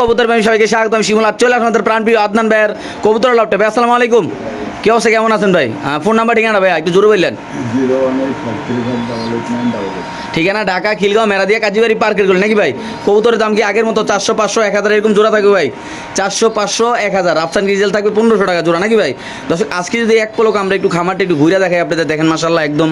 কবুতর ভাই সবাইকে স্বাগতম। শিমুল চলে আসুন আমাদের প্রাণপ্রিয় আদনান ভাইয়ের কবুতর লাভটা আসসালামু আলাইকুম। কি অবস্থা? কেমন আছেন ভাই? ফোন নাম্বার ঠিকানা ভাই একটু জোরে বললেন। ঠিকানা ঢাকা, খিলগাঁও, মেরাদিয়া, কাজীবাড়ি, পার্কেরগুলো, নাকি ভাই? কবুতরের দাম কি আগের মতো চারশো, পাঁচশো, এক হাজার এরকম জোড়া থাকবে ভাই? চারশো, পাঁচশো, এক হাজার। আফসান ডিজেল থাকবে পনেরোশো টাকা জোড়া, নাকি ভাই? দর্শক, আজকে যদি এক পলক আমরা একটু খামারটা একটু ঘুরে দেখাই আপনাদের, দেখেন মাসাল্লাহ একদম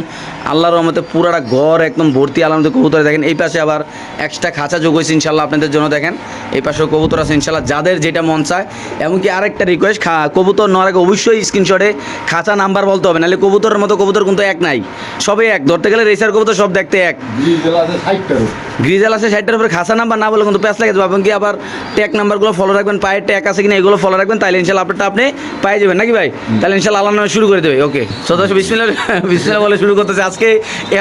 আল্লাহর রহমতে পুরাটা ঘর একদম ভর্তি আলামতে কবুতরে। দেখেন এই পাশে আবার এক্সট্রা খাঁচা যোগ হয়েছে ইনশাল্লাহ আপনাদের জন্য, দেখেন। এই পাশেও কবুতর আছে ইনশাল্লাহ যাদের যেটা মন চায়। এমনকি আরেকটা রিকোয়েস্ট কবুতর নেওয়ার আগে অবশ্যই স্ক্রিনশটে খাঁচা নাম্বার বলতে হবে, নাহলে কবুতরের মতো কবুতর কিন্তু এক নাই। সবই এক, ধরতে গেলে রেসার কবুতর সব দেখতে এক। গ্রিজেল আছে ষাটটার উপরে খাসা নাম্বার না বলে কিন্তু প্যাস লাগে যাবে কি আবার ট্যাগ নাম্বারগুলো ফলো রাখবেন পায়ের ট্যাগ আছে কিনা এগুলো ফলো রাখবেন তাহলে ইনশাল্লাহ আপনারটা আপনি পাই যাবেন। নাকি ভাই? তাহলে ইনশাল্লাহ আল্লাহ নামে শুরু করে দেবে। ওকে সদস্য বিসমিল্লা বিসমিল্লা বলে শুরু করতেছে। আজকে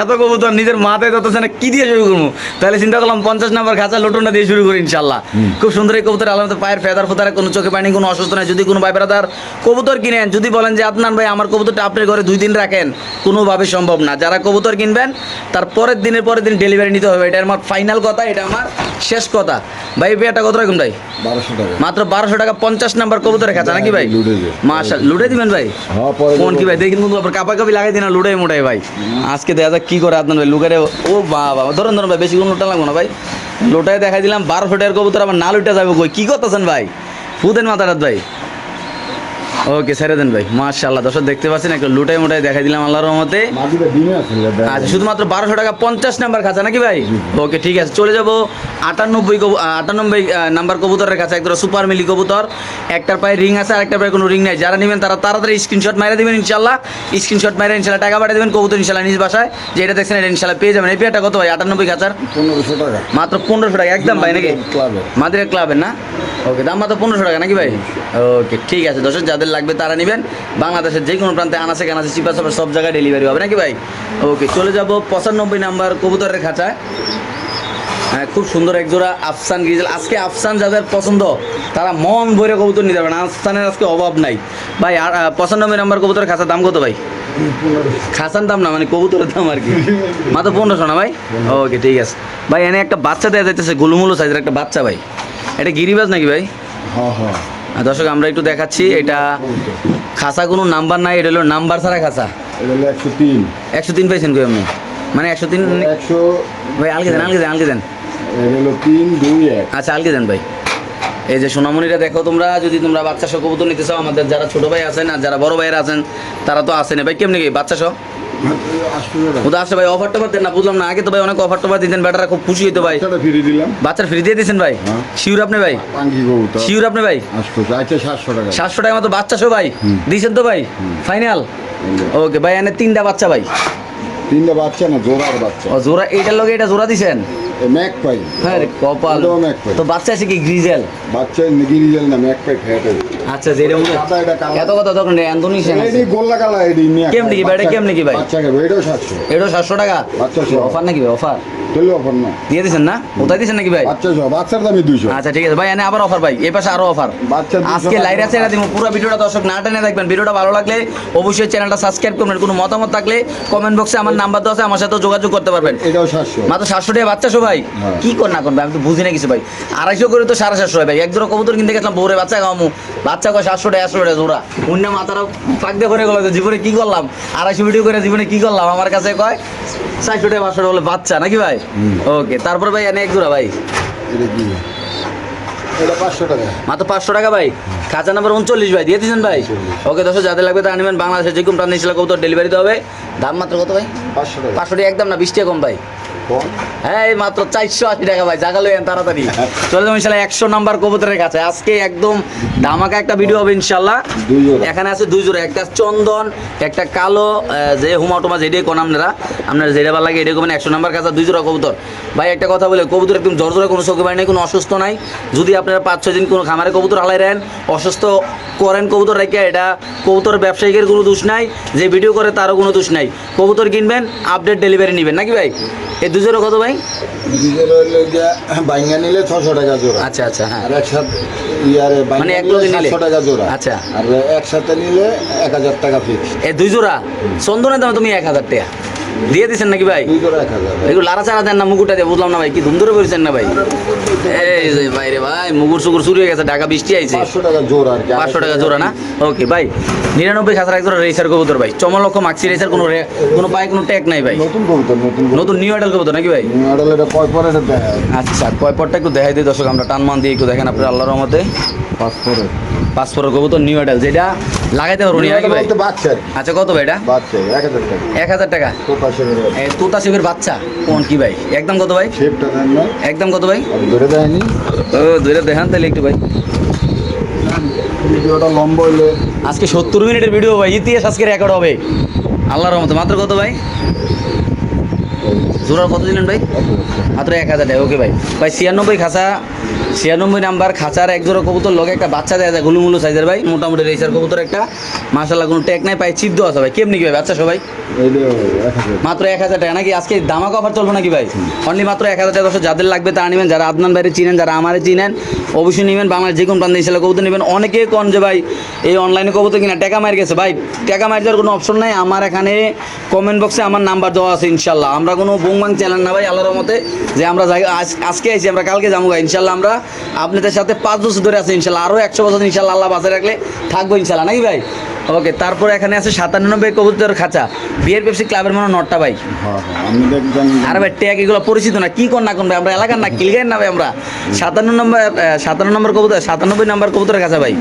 এত কবুতর নিজের মাথায় ধরতেছে না কি দিয়ে শুরু করব? তাহলে চিন্তা করলাম পঞ্চাশ নাম্বার খাঁচা লোটনটা দিয়ে শুরু করি ইনশাল্লাহ। খুব সুন্দর এই কবুতর আলামতে পায়ের ফেদার ফোদারে কোনো চোখে পানি কোনো অসুস্থ নাই। যদি কোনো ভাই ব্রাদার কবুতর কিনেন যদি বলেন যে আপনার ভাই আমার কবুতরটা আপনার ঘরে দুই দিন রাখেন কোনোভাবে সম্ভব না। যারা কবুতর কিনবেন তার পরের দিনের পরের দিন ডেলিভারি নিতে হবে। এটা আমার ফাইনাল কথা এটা আমার শেষ কথা। ভাই পেয়ারটা কত রাখুন ভাই? বারোশো টাকা। মাত্র বারোশো টাকা পঞ্চাশ নাম্বার কবুতরের খাঁচা নাকি ভাই? লুটে দে। মাশাল লুটে দিবেন ভাই? হ্যাঁ কোন কি ভাই? দেখি কিন্তু কাপা কাপি লাগাই দিন লুটাই মোটাই ভাই। আজকে দেখা যাক কি করে আপনার ভাই লুকারে ও বাবা ধরুন ধরুন ভাই বেশি কোনো লোটা লাগবো না ভাই। লোটায় দেখাই দিলাম বারোশো টাকার কবুতর আবার না লুটে যাবে কই? কি করতেছেন ভাই? ফুদেন মাথারাত ভাই। ওকে ছেড়ে দেন ভাই। মাশাল্লাহ দর্শক দেখতে পাচ্ছেন একটা লুটাই মোটাই দেখাই দিলাম আল্লাহর রহমতে। আছে আচ্ছা শুধুমাত্র বারোশো টাকা পঞ্চাশ নাম্বার খাঁচা নাকি ভাই? ওকে ঠিক আছে চলে যাব আটানব্বই আটানব্বই নাম্বার কবুতরের কাছে একদম সুপার মিলি কবুতর। একটার পায়ে রিং আছে আর একটার পায়ে কোনো রিং নাই। যারা নেবেন তারা তাড়াতাড়ি স্ক্রিনশট মারে দেবেন ইনশাল্লাহ স্ক্রিনশট মারে ইনশাল্লাহ টাকা পাঠিয়ে দেবেন কবুতর ইনশাল্লাহ নিজ বাসায়। যেটা দেখছেন এটা ইনশাল্লাহ পেয়ে যাবেন। এই পেয়ারটা কত ভাই? আটানব্বই খাঁচার? পনেরোশো টাকা। মাত্র পনেরোশো টাকা একদম ভাই নাকি? ক্লাবে মাদিরা ক্লাবের না? ওকে দাম মাত্র পনেরোশো টাকা নাকি ভাই? ওকে ঠিক আছে দর্শক যাদের লাগবে তারা নেবেন। বাংলাদেশের যে কোনো প্রান্তে আনাসে কানাসে চিপা সব জায়গায় ডেলিভারি হবে। নাকি ভাই? ওকে চলে যাব পঁচানব্বই নাম্বার কবুতরের খাঁচায়। হ্যাঁ খুব সুন্দর এক জোড়া আফসান গ্রিজেল। আজকে আফসান যাদের পছন্দ, তারা মন ভরে কবুতর নিতে পারবেন। আফসানের আজকে অভাব নাই। ভাই, আর পঁচানব্বই নাম্বার কবুতরের খাঁচার দাম কত ভাই? খাসান দাম না মানে কবুতরের দাম আর কি। মাত্র পনেরোশো না ভাই? ওকে ঠিক আছে। ভাই, এনে একটা বাচ্চা দেওয়া যাইতেছে, গুলুমুলু সাইজের একটা বাচ্চা ভাই। এটা গিরিবাজ নাকি ভাই? হ্যাঁ হ্যাঁ। দর্শক আমরা একটু দেখাচ্ছি এটা খাসা কোনো নাম্বার নাই এটা হলো নাম্বার ছাড়া খাসা। একশো তিন। একশো তিন পাইছেন কই আপনি? মানে একশো তিন একশো ভাই আলকে দেন আলকে দেন আলকে দেন। হলো তিন দুই এক। আচ্ছা আলকে দেন ভাই। এই যে সোনামণিটা দেখো তোমরা যদি তোমরা বাচ্চা সহ কবুতর নিতে চাও আমাদের যারা ছোট ভাই আছেন আর যারা বড় ভাইয়েরা আছেন তারা তো আসেন ভাই কেমনি কি? বাচ্চা সহ? আটশো আসলে ভাই অফার টফার দেন না বুঝলাম না। আগে তো ভাই অনেক অফার টফার দিতেন খুব খুশি হইতো ভাই। বাচ্চাটা দিলাম। বাচ্চার ফ্রি দিয়ে দিয়েছেন ভাই? হ্যাঁ। শিউর আপনি ভাই? শিউর আপনি ভাই? আচ্ছা সাতশো টাকা। সাতশো টাকা মতো বাচ্চা ভাই? দিয়েছেন তো ভাই? ফাইনাল ওকে ভাই এনে তিনটা বাচ্চা ভাই। তিনটা বাচ্চা না জোড়ার বাচ্চা। ও জোড়া এইটার লগে এটা জোড়া দিছেন? ম্যাক পাই হ্যাঁ রে, কপাল। তো বাচ্চা আছে কি গ্রিজেল বাচ্চা গিরিজেল না ম্যাক পাই ফ্যাট আচ্ছা যেটা এত কথা তখন অ্যান্থনি এডি গোল্লা কালা এডি নিয়ে কেমনি কি? ভাই, কেমনি কি ভাই? বাচ্চা এটাও টাকা? অফার নাকি ভাই? অফার? চলে অফার না। দিয়ে দিছেন না? কোথায় দিছেন নাকি ভাই? বাচ্চা বাচ্চার দামই দুইশো। আচ্ছা ঠিক আছে। ভাই এনে আবার অফার ভাই। এই পাশে আরও অফার। বাচ্চা আজকে টাকা। লাইরা ছেড়ে দিব। পুরো ভিডিওটা দর্শক না টেনে দেখবেন। ভিডিওটা ভালো লাগলে অবশ্যই চ্যানেলটা সাবস্ক্রাইব করবেন। কোনো মতামত থাকলে কমেন্ট বক্সে আমার নাম্বার তো আছে। আমার সাথে যোগাযোগ করতে পারবেন। এটাও মাত্র সাতশো টাকা বাচ্চা সো ভাই। হ্যাঁ। কি কর না করবে আমি তো বুঝি না কিছু ভাই। আড়াইশো করে তো সাড়ে সাতশো হয় ভাই। এক জোড়া কবুতর কিনতে গেছিলাম বউরে বাচ্চা বাচ্চা কয় সাতশো টাকা একশো টাকা জোড়া। অন্য মাথারা পাক দিয়ে করে গেলো জীবনে কি করলাম? আড়াইশো ভিডিও করে জীবনে কি করলাম? আমার কাছে কয় চারশো টাকা পাঁচশো টাকা বলে বাচ্চা নাকি ভাই? ওকে তারপর ভাই এনে এক জোড়া ভাই। মাত্র পাঁচশো টাকা। ভাই। খাঁচা নাম্বার উনচল্লিশ ভাই দিয়ে দিয়েছেন ভাই? ওকে দশ যাদের লাগবে তারা নেবেন। বাংলাদেশের যে কোনো প্রান্ত ছিল কবুতর ডেলিভারি হবে। দাম মাত্র কত ভাই? পাঁচশো টাকা। পাঁচশো টাকা একদম না বিশ টাকা কম ভাই? হ্যাঁ এই মাত্র চারশো আশি টাকা ভাই তাড়াতাড়ি। চলে যাব ইনশাল্লাহ একশো নাম্বার কবুতরের কাছে। আজকে একদম ধামাকা একটা ভিডিও হবে ইনশাল্লাহ। এখানে আছে দুই জোড়া একটা চন্দন একটা কালো যে হুমা টুমা যেটাই কোন আপনারা আপনারা যেটা ভালো লাগে একশো নাম্বার কাছে দুই জোড়া কবুতর। ভাই একটা কথা বলে কবুতর একদম জ্বর জ্বরে কোনো চোখে নাই কোনো অসুস্থ নাই। যদি আপনারা পাঁচ ছয় দিন কোনো খামারে কবুতর হালাই রেন অসুস্থ করেন কবুতর রেখে এটা কবুতর ব্যবসায়িকের কোনো দোষ নাই যে ভিডিও করে তারও কোনো দোষ নাই। কবুতর কিনবেন আপডেট ডেলিভারি নেবেন নাকি ভাই? জোড়া কত ভাই? ডিজেল হইলে গিয়া বাইঙ্গা নিলে ছশো টাকা জোড়া। আচ্ছা আচ্ছা হ্যাঁ। আর একসাথে ইয়ারে মানে এক নিলে নিলে? টাকা জোড়া। আচ্ছা। আর একসাথে নিলে এক হাজার টাকা ফিক্স এ দুই জোড়া? চন্দনের দাম তুমি এক হাজার টাকা। দিয়ে দিচ্ছেন নাকি ভাই? এগুলো লারা চারা দেন না মুকুরটা দিয়ে বুঝলাম না ভাই কি ধুম ধরে বলছেন না ভাই? এই যে ভাই রে ভাই মুগুর সুগুর শুরু হয়ে গেছে ঢাকা বৃষ্টি আইছে। পাঁচশো টাকা জোড়া না? ওকে ভাই নিরানব্বই হাজার এক জোড়া রেসার কবুতর ভাই চমলক্ষ মাক্সি রেসার কোনো কোনো পায়ে কোনো ট্যাগ নাই ভাই। নতুন কবুতর নতুন নিউ আইডাল কবুতর নাকি ভাই? এটা কয় পরে এটা আচ্ছা কয় পরটা একটু দেখাই দিই দর্শক আমরা টান মান দিয়ে একটু দেখেন আপনার আল্লাহর রহমতে। পাঁচ পরে পাসপোর্ট কবুতর নিউ আইডাল যেটা লাগাইতে পারব নাকি ভাই। আচ্ছা কত ভাই এটা? এক হাজার টাকা। এক হাজার টাকা। তোতা শিবের বাচ্চা? কোন কি ভাই? একদম কত ভাই? একদম কত ভাই? ধরে দেয়নি ও ধরে দেখান তাহলে একটু ভাই। ভিডিওটা লম্বা হইলে। আজকে সত্তর মিনিটের ভিডিও ভাই ইতিহাস আজকে রেকর্ড হবে। আল্লাহর রহমতে। মাত্র কত ভাই? জোড়ার কত দিলেন ভাই? মাত্র এক হাজার টাকা ওকে ভাই। ভাই ছিয়ানব্বই খাঁচা ছিয়ানব্বই নাম্বার খাঁচার এক জোড়া কবুতর লগে একটা বাচ্চা দেওয়া যায় গুলুমুলু সাইজের ভাই। মোটামুটি রেসার কবুতর একটা। মাসাল্লাহ কোনো টেক নাই। পাই চিদ্দ আছে ভাই। কেমনি কি ভাই? বাচ্চা সবাই? মাত্র এক হাজার টাকা। নাকি আজকে দামাক অফার চলবে নাকি ভাই? অনলি মাত্র এক হাজার টাকা যাদের লাগবে তা নেবেন, যারা আদনান বাইরে চিনেন, যারা আমারে চিনেন, অবশ্যই নেবেন। বাংলার যে কোনো প্রান্তে ইনশাল্লাহ কবুতর নেবেন। অনেকে কন যে ভাই, এই অনলাইনে কবুতর কিনা টাকা মার গেছে। ভাই, টাকা মার যাওয়ার কোনো অপশন নাই। আমার এখানে কমেন্ট বক্সে আমার নাম্বার দেওয়া আছে ইনশাল্লাহ। আমরা কোনো বুংবাং চ্যানেল না ভাই, আল্লাহর মতে যে আমরা আজকে আইছি, আমরা কালকে যাব ভাই ইনশাল্লাহ আমরা আপনাদের সাথে পাঁচ বছর ধরে আছি ইনশাল্লাহ। আরও একশো বছর ইনশাল্লাহ আল্লাহ বাঁচে রাখলে থাকব ইনশাল্লাহ। নাকি ভাই? ওকে তারপরে এখানে আছে সাতানব্বই কবুতর খাঁচা। বিয়ের পেপসি ক্লাবের মনে নটটা ভাই। হ্যাঁ হ্যাঁ আর ভাই ট্যাগ এগুলো পরিচিত না? কি কর না কোন ভাই? আমরা এলাকার না কিলগাইন না ভাই আমরা? সাতান্ন নম্বর সাতান্ন নম্বর কবুতর সাতানব্বই নম্বর কবুতরের কাছে ভাই।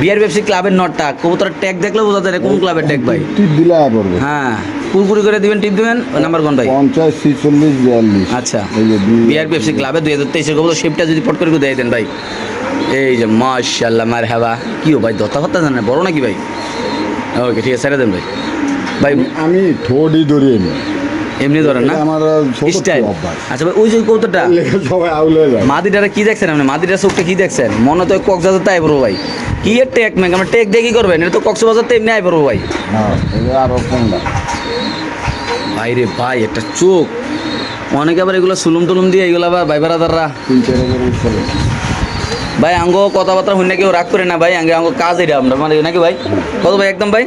বিয়ার ব্যবসী ক্লাবের নটটা। কবুতরের ট্যাগ দেখলে বোঝা যায় কোন ক্লাবের ট্যাগ ভাই। টিপ দিলে পড়বে হ্যাঁ পুরপুরি করে দিবেন টিপ দিবেন নাম্বার কোন ভাই? পঞ্চাশ ছিচল্লিশ বিয়াল্লিশ। আচ্ছা বিআর পেপসি ক্লাবে দুই হাজার তেইশের কবুতর শেপটা যদি পট করে দিয়ে দেন ভাই। এই যে মাশাল্লাহ মার কি ও ভাই দত্তা ফত্তা জানে বড় নাকি ভাই? ওকে ঠিক আছে ছেড়ে দেন ভাই। ভাই আমি ঠোঁটই ধরিয়ে নিই এমনি। ধরেন না? আমার স্টাইল। আচ্ছা ভাই ওই যে লেখা সবাই আউলে যায়। মাদিটারে কি দেখছেন আপনি? মাদিটার চোখটা কি দেখছেন? মনে তো কক্সবাজার তাই পড়ব ভাই। কি এর টেক ম্যাক? আমরা টেক দিয়ে কি করবেন এটা তো কক্সবাজার তো এমনি আই পড়ব ভাই। হ্যাঁ আরও কোনটা? ভাই রে ভাই একটা চোখ। অনেকে আবার এগুলো সুলুম টুলুম দিয়ে এগুলো আবার ভাই চলে ভাই আঙ্গ কথাবার্তা হইনা কেউ রাগ করে না ভাই আঙ্গে আঙ্গ কাজ এটা আমরা। মানে নাকি ভাই? কত ভাই একদম ভাই?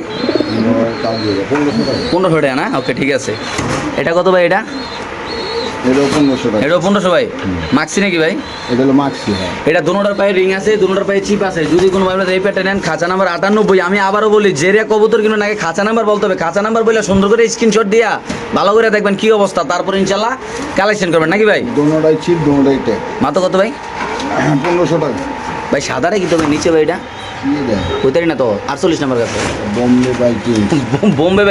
পনেরোশো টাকা। না? ওকে ঠিক আছে। এটা কত ভাই এটা? এটা পনেরোশো ভাই? মাক্সি নাকি ভাই? এটা হলো মাক্সি হ্যাঁ। এটা পায়ে রিং আছে পায়ে চিপ আছে। যদি কোনো এই নেন খাঁচা নাম্বার আটানব্বই আমি আবারও বলি জেরিয়া কবুতর কিনুন আগে খাঁচা নাম্বার বলতে হবে। খাঁচা নাম্বার বলে সুন্দর করে স্ক্রিনশট দিয়া ভালো করে দেখবেন কি অবস্থা। তারপর ইনশাল্লাহ কালেকশন করবেন নাকি ভাই? দোনোটাই চিপ দোনোটাই ট্যাগ মাত্র কত ভাই? পনেরোশো টাকা। ভাই সাদারে কি তবে নিচে ভাই এটা? না তো আটচল্লিশ নাম্বার কাছে। বোম্বে বাইকিং। বোম্বে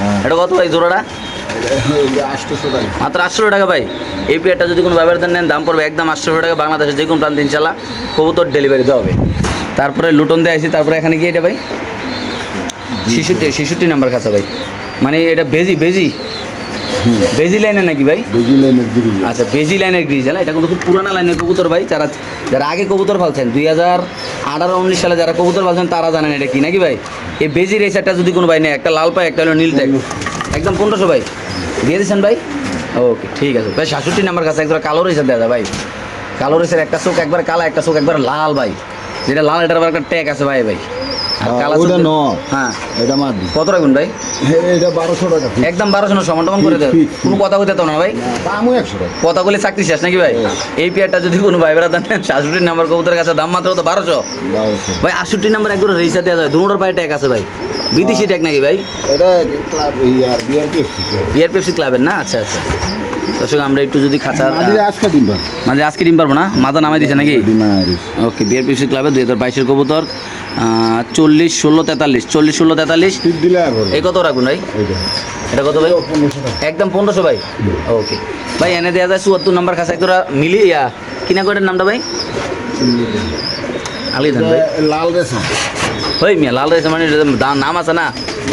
হ্যাঁ। এটা কত ভাই জোড়াটা? মাত্র আটশো টাকা ভাই। এই পেয়ারটা যদি কোনো ব্যবহার নেন দাম পড়বে একদম আটশো টাকা। বাংলাদেশের যে কোনো প্রান্ত ইনশাল্লাহ কবুতর ডেলিভারি দেওয়া হবে। তারপরে লুটন দিয়ে আসি তারপরে এখানে গিয়ে এটা ভাই। শিশুটি শিশুটি নাম্বার খাতা ভাই। মানে এটা বেজি বেজি। বেজি লাইনের নাকি ভাই? বেজি লাইনের যায়। আচ্ছা বেজি লাইনের গ্রিজ এটা কিন্তু খুব পুরানা লাইনের কবুতর ভাই। যারা যারা আগে কবুতর ফালছেন দুই হাজার আঠারো উনিশ সালে যারা কবুতর ফালছেন তারা জানেন এটা কি নাকি ভাই? এই বেজি রেসারটা যদি কোনো ভাই নেই একটা লাল পায় একটা হলো নীল ট্যাগ একদম পনেরোশো ভাই। দিয়ে দিচ্ছেন ভাই? ওকে ঠিক আছে। ভাই সাতষট্টি নাম্বার কাছে একবার কালো রেসার দেওয়া ভাই। কালো রেসার একটা চোখ একবার কালা একটা চোখ একবার লাল ভাই। যেটা লাল এটার আবার একটা ট্যাগ আছে ভাই ভাই। ওটা ন হ্যাঁ। এটা মারবি কত রাখবেন ভাই? এটা বারোশো টাকা একদম বারোশো না সমান টমান করে দেয় ঠিক, ঠিক। কোনো কথা কইতে তো না ভাই। দামও একশো টাকা। কথা বলে চাকরি শেষ নাকি ভাই? এই পেয়ারটা যদি কোনো ভাই বেড়া দেন সাতষট্টি নাম্বার কবুতরের কাছে দাম মাত্র তো বারোশো। ভাই আটষট্টি নাম্বার একবার রেজিস্টার দেওয়া যায়। দুটোর পায়ে ট্যাগ আছে ভাই। বিদেশি ট্যাগ নাকি ভাই? এটা ক্লাবের না? আচ্ছা আচ্ছা। দর্শক আমরা একটু যদি খাঁচা আজকে মানে আজকে ডিম পারব না? মাথা নামাই দিছে নাকি? ওকে ক্লাবে দুই হাজার বাইশের কবুতর। চল্লিশ ষোলো তেতাল্লিশ। চল্লিশ ষোলো তেতাল্লিশ। এই কত রাখুন ভাই? এটা কত ভাই? একদম পনেরোশো ভাই? ওকে ভাই এনে দেওয়া যায় চুয়াত্তর নাম্বার খাসা একদম মিলিয়ে ইয়া কিনা কোটার নামটা ভাই? আলি ভাই। লাল রেশম। ওই মিয়া লাল রয়েছে মানে নাম আছে না?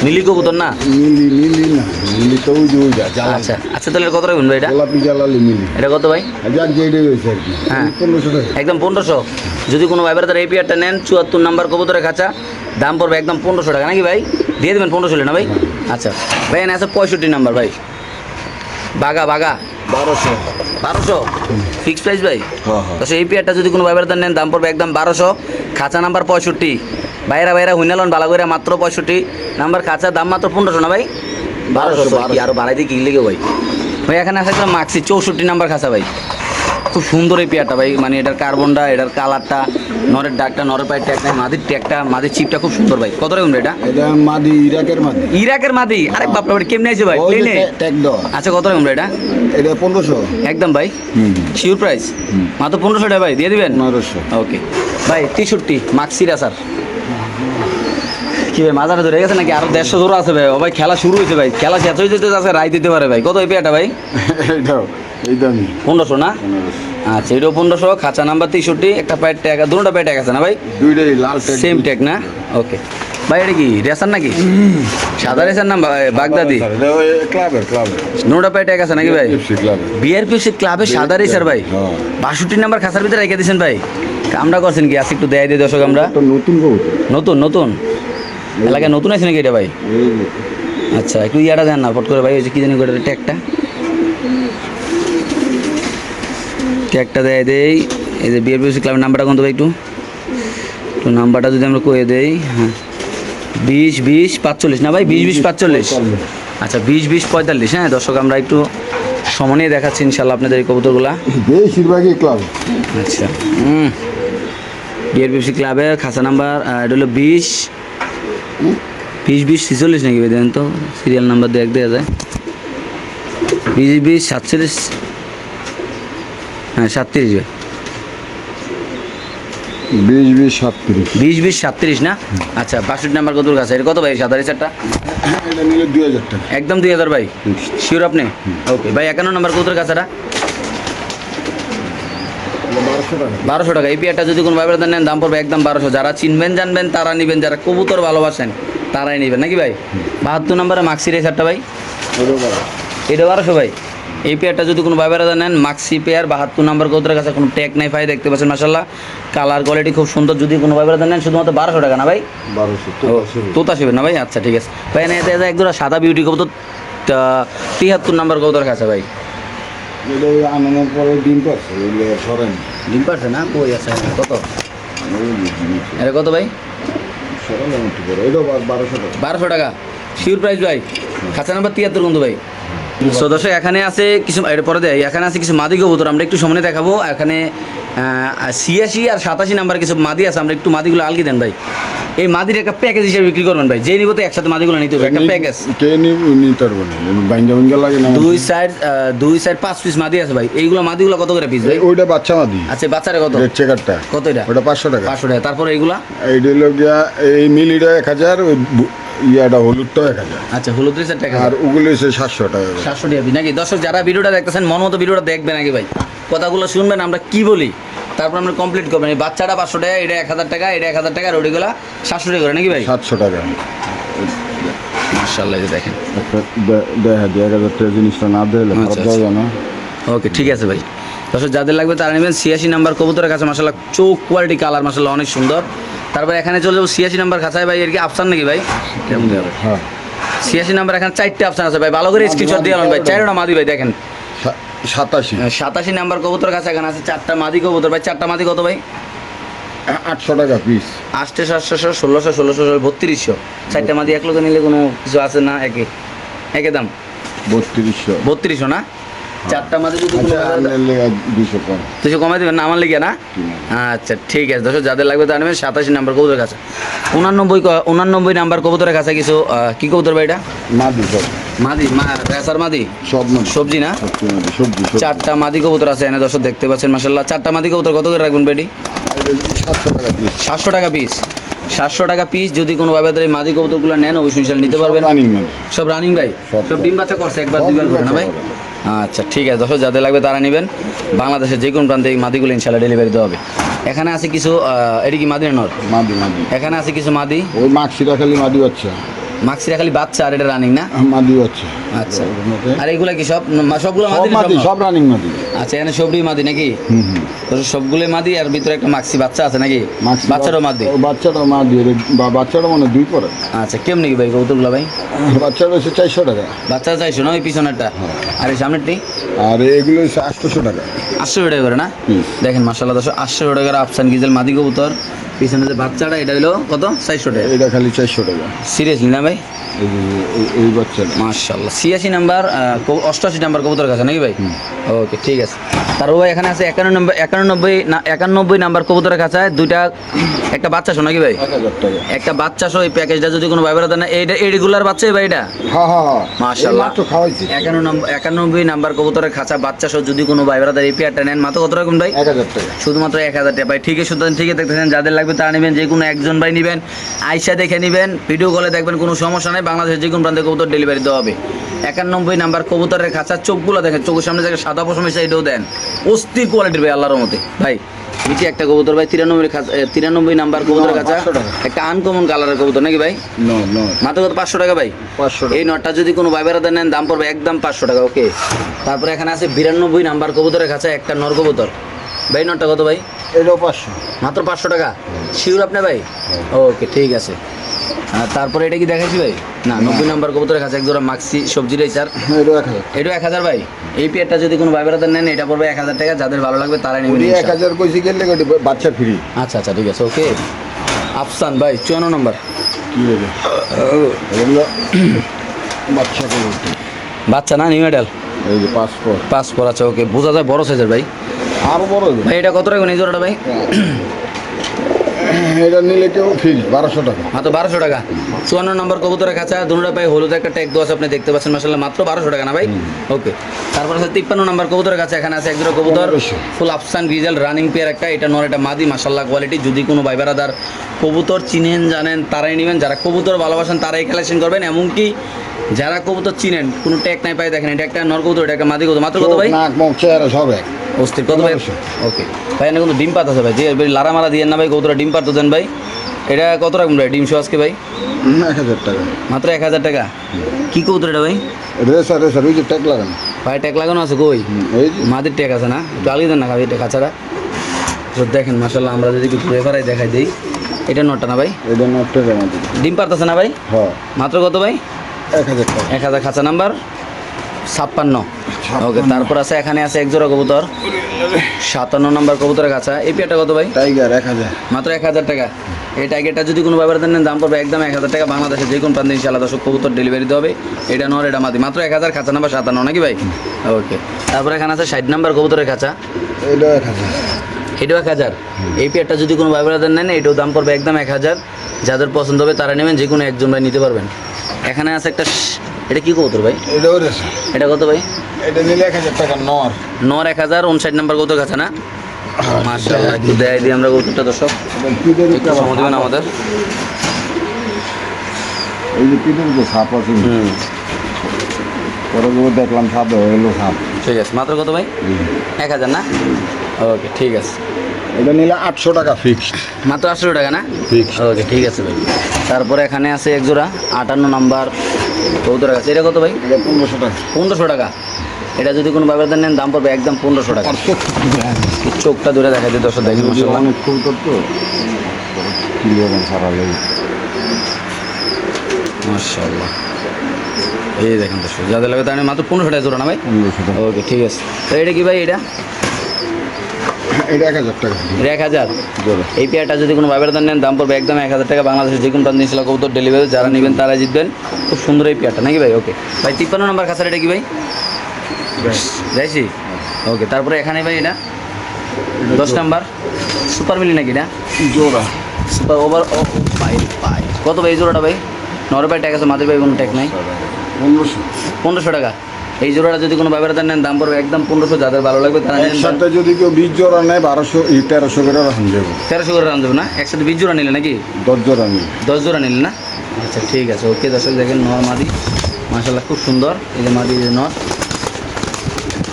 মিলি কবুতর না? মিলি মিলি না মিলি তো ওই যে ওই আচ্ছা আচ্ছা তাহলে কত রাখবেন ভাই এটা? গোলাপি জ্বালালি মিলি এটা কত ভাই? যাক যেটাই হয়েছে আর কি। হ্যাঁ। পনেরোশো একদম পনেরোশো। যদি কোনো ভাইবার তার এই পেয়ারটা নেন চুয়াত্তর নাম্বার কবুতরের খাঁচা দাম পড়বে একদম পনেরোশো টাকা। নাকি ভাই? দিয়ে দেবেন পনেরোশো না ভাই? আচ্ছা। ভাই এনে আছে পঁয়ষট্টি নাম্বার ভাই। বাগা বাগা বারোশো। বারোশো। ফিক্স প্রাইস ভাই? আচ্ছা এই পেয়ারটা যদি কোনো ভাইবার নেন দাম পড়বে একদম বারোশো। খাঁচা নাম্বার পঁয়ষট্টি। বাইরা বাইরা হুইনালন ভালো করে মাত্র পঁয়ষট্টি। নাম্বার খাঁচা দাম মাত্র পনেরোশো না ভাই? বারোশো আরও বাড়াই দিয়ে কি লেগে ভাই ভাই এখানে আসা মাক্সি চৌষট্টি নাম্বার খাঁচা ভাই। খুব সুন্দর এই পেয়ারটা ভাই। মানে এটার কার্বনটা এটার কালারটা নরের ডাকটা নরের পায়ের নাই মাদির ট্যাগটা মাদির চিপটা খুব সুন্দর ভাই। কত রকম এটা? এটা মাদি ইরাকের মাদি। ইরাকের মাদি? আরে বাপটা ভাই কেমনে আছে ভাই? প্লেনে ট্যাগ- ট্যাগ আচ্ছা কত রকম এটা? এটা পনেরোশো। একদম ভাই? হুম। শিওর প্রাইস মাত্র পনেরোশো টাকা ভাই দিয়ে দিবেন? পনেরোশো। ওকে। ভাই তেষট্টি মাক্সিরা স্যার। কি ভাই মাজারে ধরে গেছে নাকি? আরও দেড়শো জোর আছে ভাই। ও ভাই খেলা শুরু হয়েছে ভাই। খেলা শেষ হয়ে যেতে আছে রায় দিতে পারে ভাই। কত এই পেয়াটা ভাই? পনেরোশো না? আচ্ছা এটাও পনেরোশো খাঁচা নাম্বার তেষট্টি একটা ট্যাগ দুটো পায়ের ট্যাগ আছে না ভাই? দুইটাই লাল সেম ট্যাগ না? ওকে ভাই এটা কি রেসার নাকি? সাদা রেসার নাম বাগদাদি? ট্যাগ আছে নাকি ভাই? বিআরপিএফসি ক্লাবে সাদা রেসার ভাই? হ্যাঁ। বাষট্টি নাম্বার খাসার ভিতরে রেখে দিয়েছেন ভাই। কামটা করছেন কি? আজকে একটু দেয় দিয়ে দর্শক আমরা। নতুন নতুন নতুন? এলাকায় নতুন আছে নাকি এটা ভাই? আচ্ছা একটু ইয়াটা দেন না ফট করে ভাই ওই যে কি জানি ট্যাগটা। ট্যাগটা দেয় দেই। এই যে বিএরপিসি ক্লাবের নাম্বারটা কোন একটু? একটু নাম্বারটা যদি আমরা কয়ে দেই হ্যাঁ। বিশ বিশ পাঁচচল্লিশ। না ভাই বিশ বিশ পাঁচচল্লিশ। আচ্ছা বিশ বিশ পঁয়তাল্লিশ। হ্যাঁ দর্শক আমরা একটু সমানে দেখাচ্ছি ইনশাল্লাহ আপনাদের এই কবুতরগুলা। বেশিরভাগই ক্লাব আচ্ছা হুম। বিআরপিএফসি ক্লাবের খাসা নাম্বার এটা হলো বিশ। বিশ বিশ ছেচল্লিশ নাকি ভাই? দেন তো সিরিয়াল নাম্বার দেখ দেওয়া যায়। বিশ বিশ সাতচল্লিশ। হ্যাঁ সাতত্রিশ। ভাই বিশ বিশ সাতত্রিশ। বিশ বিশ সাতত্রিশ না? আচ্ছা বাষট্টি নাম্বার কত কাছে এটা কত ভাই? সাদা রিচারটা এটা দুই হাজার টাকা। একদম দুই হাজার ভাই। শিওর আপনি? ওকে ভাই একান্ন নাম্বার কত কাছেটা বারোশো টাকা। এই পেয়ারটা যদি কোনো ভাবে নেন দাম পড়বে একদম বারোশো। যারা চিনবেন জানবেন তারা নেবেন। যারা কবুতর ভালোবাসেন তারাই নেবেন। নাকি ভাই? বাহাত্তর নম্বরে মাক্সি রেসারটা ভাই? বারো। এটা বারোশো ভাই? এই পেয়ারটা যদি কোনো ভাবে নেন মাক্সি পেয়ার বাহাত্তর নম্বর কবুতরের কাছে কোনো ট্যাগ নাই পাই দেখতে পাচ্ছেন মাসাল্লাহ কালার কোয়ালিটি খুব সুন্দর। যদি কোনো ভাবে নেন শুধুমাত্র বারোশো টাকা না ভাই? তোতা শিবেন না ভাই? আচ্ছা ঠিক আছে। ভাই এতে এক দুটা সাদা বিউটি কবুতর তিয়াত্তর নম্বর কবুতর কাছে ভাই। এটা ওই আনানোর পরে ডিম পাচ্ছে ডিম না? কই আছে? কত। এটা কত ভাই? বারোশো টাকা। বারোশো টাকা। শিওর প্রাইস ভাই। খাঁচা নাম্বার তিয়াত্তর কিন্তু ভাই। সো দর্শক, এখানে আছে কিছু, এর পরে দেয় এখানে আছে কিছু মাদি কবুতর, আমরা একটু সামনে দেখাবো। এখানে ছিয়াশি আর সাতাশি নাম্বার কিছু মাদি আছে, আমরা একটু মাদিগুলো আলগি দেন ভাই। এই মাদির একটা প্যাকেজ হিসেবে বিক্রি করবেন ভাই। যে নিব তো একসাথে মাদিগুলো নিতে হবে একটা প্যাকেজ কে নিতে পারব না বাইঙ্গা বাইঙ্গা লাগে না দুই সাইড দুই সাইড পাঁচ পিস মাদি আছে ভাই। এইগুলো মাদিগুলো কত করে পিস ভাই? ওইটা বাচ্চা মাদি। আচ্ছা বাচ্চারা কত? চেকারটা। কত এটা? ওটা পাঁচশো টাকা। পাঁচশো টাকা। তারপরে এইগুলা? এইটা হলো গিয়া এই মিলিটা এক হাজার ইয়াটা হলুদটাও এক হাজার। আচ্ছা হলুদ রিসের টাকা। আর ওগুলো হচ্ছে সাতশো টাকা। সাতশো টাকা নাকি দর্শক যারা ভিডিওটা দেখতেছেন মন মতো ভিডিওটা দেখবেন নাকি ভাই। কথাগুলো শুনবেন আমরা কি বলি? তারপর আমরা কমপ্লিট করবেন এই বাচ্চাটা পাঁচশো টাকা এটা এক হাজার টাকা এটা এক হাজার টাকা আর ওইগুলা সাতশো টাকা করে নাকি ভাই? সাতশো টাকা। মার্শাল্লাহ দেখেন। দেখা দিয়ে এক হাজার টাকা জিনিসটা না দিলে আচ্ছা, আচ্ছা। না। ওকে ঠিক আছে ভাই। দর্শক যাদের লাগবে তারা নেবেন ছিয়াশি নাম্বার কবুতরের কাছে মাসাল্লাহ চোখ কোয়ালিটি কালার মাসাল্লাহ অনেক সুন্দর। তারপর এখানে চলে যাব ছিয়াশি নাম্বার খাঁচায় ভাই এর কি আফসান নাকি ভাই? হ্যাঁ। ছিয়াশি নাম্বার এখানে চারটে অপশন আছে ভাই। ভালো করে স্ক্রিনশট দিয়ে ভাই। চারটা মাদি ভাই দেখেন। সাতাশি। সাতাশি নাম্বার কবুতর কাছে এখানে আছে চারটা মাদি কবুতর। ভাই চারটা মাদি কত ভাই? আটশো টাকা পিস আটশো সাতশো ষোলোশো ষোলোশো বত্রিশশো। চারটা মাদি এক লোকে নিলে কোনো কিছু আছে না? একে। একে দাম? বত্রিশশো। বত্রিশশো না? চারটা মাদি যদি আচ্ছা দুশো কমাই দেবেন না? আমার লেগে না? আচ্ছা ঠিক আছে। দর্শক যাদের লাগবে তারা নেবেন। সাতাশি নাম্বার কবুতরের কাছে। উনানব্বই উনানব্বই নাম্বার কবুতরের কাছে কিছু কি কবুতর ভাই এটা? মাদি মাদি রেসার মাদি? সবজি না। চারটা মাদি কবুতর আছে এনে দর্শক দেখতে পাচ্ছেন মাসাল্লাহ চারটা মাদি কবুতর কত করে রাখবেন বেটি? সাতশো টাকা পিস সাতশো টাকা পিস যদি কোনো ভাবে এই মাদি কবুতরগুলো নেন অবশ্যই নিতে পারবেন। সব রানিং ভাই? সব। ডিম বাচ্চা করছে একবার দুইবার করে না ভাই। আচ্ছা ঠিক আছে। দর্শক যাদের লাগবে তারা নেবেন। বাংলাদেশের যে কোনো প্রান্তে এই মাদিগুলো ইনশাল্লাহ ডেলিভারি দেওয়া হবে। এখানে আছে কিছু এটি কি মাদি নর মাদি মাদি। এখানে আছে কিছু মাদি? ওই মাছ খালি মাদি বাচ্চা। মাক্সিরা খালি বাচ্চা আর এটা রানিং না? মাদি বাচ্চা আচ্ছা। আর এগুলা কি সব সবগুলো মাদি সব রানিং মাদি। আচ্ছা এখানে সবটি মাদি নাকি? হুম হুম। তো সবগুলো মাদি আর ভিতরে একটা মাক্সি বাচ্চা আছে নাকি? মাক্সি বাচ্চারও মাদি? ও বাচ্চাটা মাদি বা বাচ্চাটা মানে দুই পরে। আচ্ছা কেমনি কি ভাই কৌতুকগুলো ভাই? বাচ্চাটা হচ্ছে চারশো টাকা। বাচ্চা চাইছো না ওই পিছনেরটা? আর এই সামনেরটি? আর এগুলো হচ্ছে আটশোশো টাকা। আটশো টাকা করে না? দেখেন মাসাল্লাহ দশ আটশো টাকার আফসান গিজেল মাদি কবুতর। পিছনে যে বাচ্চাটা এটা হলো কত? চারশো টাকা। এটা খালি চারশো টাকা। সিরিয়াসলি না ভাই? এই এই- এই বাচ্চাটা। মার্শাল্লাহ ছিয়াশি নাম্বার অষ্টআশি নাম্বার কবুতর কাছে নাকি ভাই? ওকে ঠিক আছে। তারপর ভাই এখানে আছে একানব্বই একানব্বই না একানব্বই নাম্বার কবুতরের কাছে দুইটা একটা বাচ্চা শো নাকি ভাই? একটা বাচ্চা সহ এই প্যাকেজটা যদি কোনো ভাইবার দেন এইটা এই বাচ্চা ভাই এটা? হ্যাঁ হ্যাঁ হ্যাঁ। এই একান্ন নম্বর একানব্বই নাম্বার কবুতরের খাঁচা বাচ্চা সহ যদি কোনো ভাইবারা এই পেয়ারটা নেন মাত্র কত রকম ভাই? শুধুমাত্র এক হাজার টাকা। ভাই ঠিকই সুতরাং ঠিকই দেখতেছেন যাদের লাগবে তারা নেবেন যে কোনো একজন ভাই নেবেন আইসা দেখে নেবেন ভিডিও কলে দেখবেন কোনো সমস্যা নেই বাংলাদেশের যে কোনো প্রান্তে কবুতর ডেলিভারি দেওয়া হবে। একানব্বই নাম্বার কবুতরের খাঁচার চোখগুলো দেখেন চোখের সামনে যাকে সাদা পশম এসে এটাও দেন। অস্থির কোয়ালিটির ভাই আল্লাহর মতে ভাই নিচে একটা কবুতর ভাই তিরানব্বই খাঁচা- তিরানব্বই নাম্বার কবুতরের কাছে একটা আনকমন কালারের কবুতর নাকি ভাই? মাত্র কত? পাঁচশো টাকা ভাই? পাঁচশো এই নটটা যদি কোনো বাইবেরাতে নেন দাম পড়বে একদম পাঁচশো টাকা ওকে তারপরে এখানে আছে বিরানব্বই নাম্বার কবুতরের কাছে একটা নর কবুতর। ভাই নটটা কত ভাই? এটাও পাঁচশো। মাত্র পাঁচশো টাকা? শিওর আপনি ভাই? ওকে ঠিক আছে। তারপরে এটা কি দেখাইছি ভাই? না নব্বই নাম্বার কবুতরের কাছে এক জোড়া মাক্সি সবজি এক হাজার। এটাও এক হাজার ভাই? এই পেয়ারটা যদি কোনো বাইবেরাতে নেন এটা পড়বে এক হাজার টাকা যাদের ভালো লাগবে তারাই নেবেন এক হাজার কইছি গেলে বাচ্চা ফ্রি আচ্ছা আচ্ছা ঠিক আছে ওকে আফসান ভাই চুয়ান্ন নম্বর। বাচ্চা বাচ্চা না নিউ মেডাল পাসপোর্ট পাস করা আছে ওকে বোঝা যায় বড় সাইজের ভাই। আরও বড় ভাই এটা কত এই জোড়াটা ভাই? এটা নিলে কেউ ফ্রি বারোশো টাকা। মাত্র বারোশো টাকা। চুয়ান্ন নম্বর কবুতরের কাছে দুটা পাই হলুদ একটা ট্যাগ দোয়াশ আপনি দেখতে পাচ্ছেন মাসাল্লাহ মাত্র বারোশো টাকা না ভাই? ওকে। তারপর আছে তিপ্পান্ন নম্বর কবুতরের কাছে এখানে আছে একজোড়া কবুতর ফুল আফসান গ্রিজেল রানিং পেয়ার একটা এটা নর এটা মাদি মাসাল্লাহ কোয়ালিটি যদি কোনো ভাই বেড়াদার কবুতর চিনেন জানেন তারাই নেবেন। যারা কবুতর ভালোবাসেন তারাই কালেকশন করবেন। এমনকি যারা কবুতর চিনেন কোনো ট্যাগ নাই পাই দেখেন এটা একটা নর কবুতর এটা একটা মাদি কবুতর। মাত্র কত ভাই? সব এক। অস্থির। কত ভাই। ওকে ভাই এনে কিন্তু ডিম পাতা আছে ভাই। যে লারা মারা দিয়ে না ভাই কবুতরা ডিম পাত দেন ভাই? এটা কত রাখুন ভাই? ডিম শো আজকে ভাই? এক হাজার টাকা। মাত্র এক হাজার টাকা? কি কবুতর এটা ভাই? রেসার রেসার ওই যে ট্যাগ লাগানো। ভাই ট্যাগ লাগানো আছে কই? মাদের ট্যাগ আছে না? একটু আলিয়ে দেন না খাবি এটা কাছাড়া তো দেখেন মাসাল্লাহ আমরা যদি একটু ঘুরে ফেরাই দেখাই দিই। এটা নটা না ভাই? এটা নট টাকা আমাদের ডিম পারতেছে না ভাই? হ্যাঁ। মাত্র কত ভাই? এক হাজার টাকা। এক হাজার খাঁচা নাম্বার। ছাপ্পান্ন। ওকে তারপর আছে এখানে আছে এক জোড়া কবুতর। সাতান্ন নম্বর কবুতরের কাছা এই পেয়ারটা কত ভাই? টাইগার এক হাজার। মাত্র এক হাজার টাকা। এই টাইগারটা যদি কোনো ব্যাপারে দেন দাম পড়বে একদম এক হাজার টাকা। বাংলাদেশে যে কোনো প্রান্তে ইনশাল্লাহ দর্শক কবুতর ডেলিভারি হবে। এটা নর এটা মাদি। মাত্র এক হাজার খাঁচা নাম্বার সাতান্ন নাকি ভাই? ওকে তারপরে এখানে আছে ষাট নাম্বার কবুতরের খাঁচা এটা এক হাজার। এটাও এক হাজার। এই পেয়ারটা যদি কোনো ব্যাপারে দেন নেন এটাও দাম পড়বে একদম এক হাজার। যাদের পছন্দ হবে তারা নেবেন যে কোনো একজন ভাই নিতে পারবেন। এখানে আছে একটা এটা কি কবুতর ভাই? এটাও রেসার এটা কত ভাই? এটা নিলে এক হাজার টাকা নর। নর এক হাজার উনষাট নাম্বার কবুতর কাছে না? মাশাআল্লাহ একটু দেয় দিই আমরা কবুতরটা দর্শক। এটা একটু সময় দেবেন আমাদের। এই যে পিঠের উপরে সাপ আছে। হুম। দেখলাম সাপ হয়ে গেলো সাপ। ঠিক আছে মাত্র কত ভাই? এক হাজার না? ওকে ঠিক আছে। এটা নিলে আটশো টাকা ফিক্সড মাত্র আটশো টাকা না. ওকে ঠিক আছে ভাই। তারপরে এখানে আছে এক জোড়া আটান্ন নাম্বার চৌদ্দ টাকা। এটা কত ভাই? পনেরোশো টাকা। পনেরোশো টাকা। এটা যদি কোনো ব্যবহার নেন দাম পড়বে একদম পনেরোশো টাকা। চোখ চোখটা দূরে দেখা যায় দর্শক দেখি অনেক ফুল করতো। সারা লেগে এই দেখেন দর্শক যাদের লাগে তার মাত্র পনেরোশো টাকা জোড়া না ভাই? ওকে ঠিক আছে। তো এটা কি ভাই এটা? এটা এক হাজার টাকা। এটা এক হাজার? এই পেয়ারটা যদি কোনো ভাইবের দান নেন দাম পড়বে একদম এক হাজার টাকা। বাংলাদেশের যে কোনো প্রান্তে ইনশাল্লাহ কবুতর ডেলিভারি যারা নেবেন তারা জিতবেন। খুব সুন্দর এই পেয়ারটা নাকি ভাই? ওকে ভাই তিপ্পান্ন নম্বর খাসার এটা কি ভাই? যাইছি ওকে তারপরে এখানে ভাই এটা? দশ নাম্বার। সুপার মিলি নাকি এটা? জোড়া। সুপার ওভার ও পাই পাই কত ভাই জোড়াটা ভাই? নর ভাই ট্যাগ আছে মাদের ভাই কোনো ট্যাগ নাই? পনেরোশো। পনেরোশো টাকা। এই জোড়াটা যদি কোনো দান নেন দাম পড়বে একদম পনেরোশো যাদের ভালো লাগবে তারা একসাথে যদি কেউ বিশ জোড়া নেয় বারোশো তেরোশো করে রাখুন যাব তেরোশো করে রান দেবো না? একসাথে বিশ জোড়া নিলে নাকি? দশ জোড়া নিয়ে দশ জোড়া নিলেন না? আচ্ছা ঠিক আছে ওকে দর্শক দেখেন নর মাদি। মাসাল্লাহ খুব সুন্দর। এই যে মাদি নর।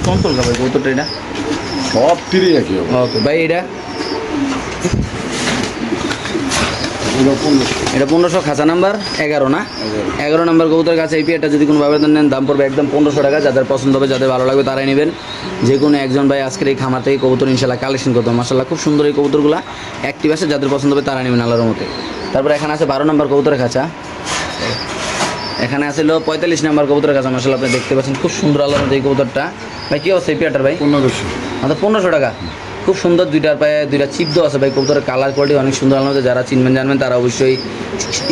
চঞ্চল ভাই কৌতরটা এটা? সব তিরিশ একই হবে। ওকে ভাই এটা এগুলো পনেরোশো এটা পনেরোশো খাঁচা নাম্বার এগারো না? এগারো। নাম্বার কবুতর কাছে এই পেয়ারটা যদি কোনো আবেদন নেন দাম পড়বে একদম পনেরোশো টাকা। যাদের পছন্দ হবে যাদের ভালো লাগবে তারাই নেবেন। যে কোনো একজন ভাই আজকের এই খামার থেকে কবুতর ইনশাল্লাহ কালেকশন করতে মাসাল্লাহ খুব সুন্দর এই কবুতরগুলো। অ্যাক্টিভ আছে যাদের পছন্দ হবে তারা নেবেন আল্লাহর মতে তারপর এখানে আছে বারো নম্বর কবুতরের খাঁচা। এখানে আছে হলো পঁয়তাল্লিশ নাম্বার কবুতরের কাছে মাসাল্লাহ আপনি দেখতে পাচ্ছেন খুব সুন্দর মতো এই কবুতরটা। ভাই কী অবস্থা এই পেয়ারটার ভাই? পনেরোশো। মাত্র পনেরোশো টাকা। খুব সুন্দর দুইটার পায়ে দুইটা চিপ দেওয়া আছে ভাই কবুতরের কালার কোয়ালিটি অনেক সুন্দর আলাদা যারা চিনবেন জানবেন তারা অবশ্যই